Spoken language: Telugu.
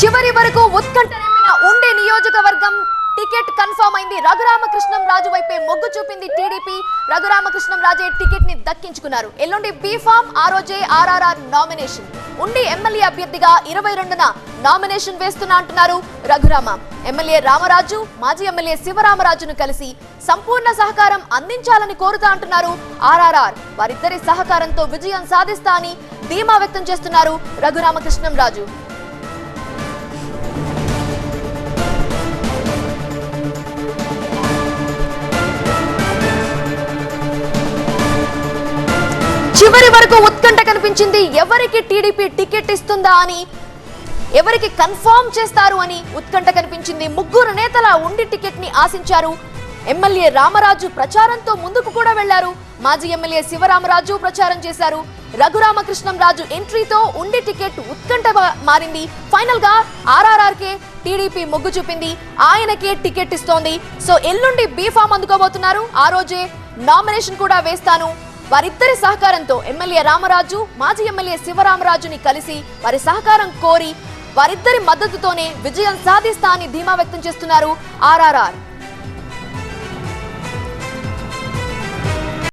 చివరి వరకు ఉత్కంఠ నింపిన ఉండే నియోజకవర్గం టికెట్ కన్ఫర్మ్ అయింది. రఘురామకృష్ణం రాజు వైపే మొగ్గు చూపింది టీడీపీ. రఘురామకృష్ణం రాజే టికెట్ని దక్కించుకున్నారు. ఎల్లుండి బీ ఫామ్ ఆ రోజే ఆర్ఆర్ఆర్ నామినేషన్. ఉండి ఎమ్మెల్యే అభ్యర్థిగా ఇరవై రెండున నామినేషన్ వేస్తున్నా అంటున్నారు రఘురామ. ఎమ్మెల్యే రామరాజు మాజీ ఎమ్మెల్యే శివరామరాజును కలిసి సంపూర్ణ సహకారం అందించాలని కోరుతా అంటున్నారు ఆర్ఆర్ఆర్. వారిద్దరి సహకారంతో విజయం సాధిస్తా అని ధీమా వ్యక్తం చేస్తున్నారు రఘురామకృష్ణం రాజు. చివరి వరకు ఉత్కంఠ కనిపించింది. ఎవరికి టీడీపీ టికెట్ ఇస్తుందా అని ఎవరికి కన్ఫర్మ్ చేస్తారు అని ఉత్కంఠ కనిపించింది. ముగ్గురు నేతల ఉండి టికెట్ని ఆశించారు. ఎమ్మెల్యే రామరాజు ప్రచారంతో ముందుకు కూడా వెళ్ళారు. మాజీ ఎమ్మెల్యే శివరామరాజు ప్రచారం చేశారు. రఘురామకృష్ణం రాజు ఎంట్రీతో ఉండి టికెట్ ఉత్కంఠ మారింది. ఫైనల్గా ఆర్ఆర్ఆర్ కే టీడీపీ మొగ్గు చూపింది. ఆయనకే టికెట్ ఇస్తోంది. సో ఎల్లుండి బీఫామ్ అందుకోబోతున్నారు. ఆ రోజే నామినేషన్ కూడా వేస్తాను. వారిద్దరి సహకారంతో ఎమ్మెల్యే రామరాజు మాజీ ఎమ్మెల్యే శివరామరాజుని కలిసి వారి సహకారం కోరి వారిద్దరి మద్దతుతోనే విజయం సాధిస్తా అని ధీమా వ్యక్తం చేస్తున్నారు ఆర్ఆర్ఆర్.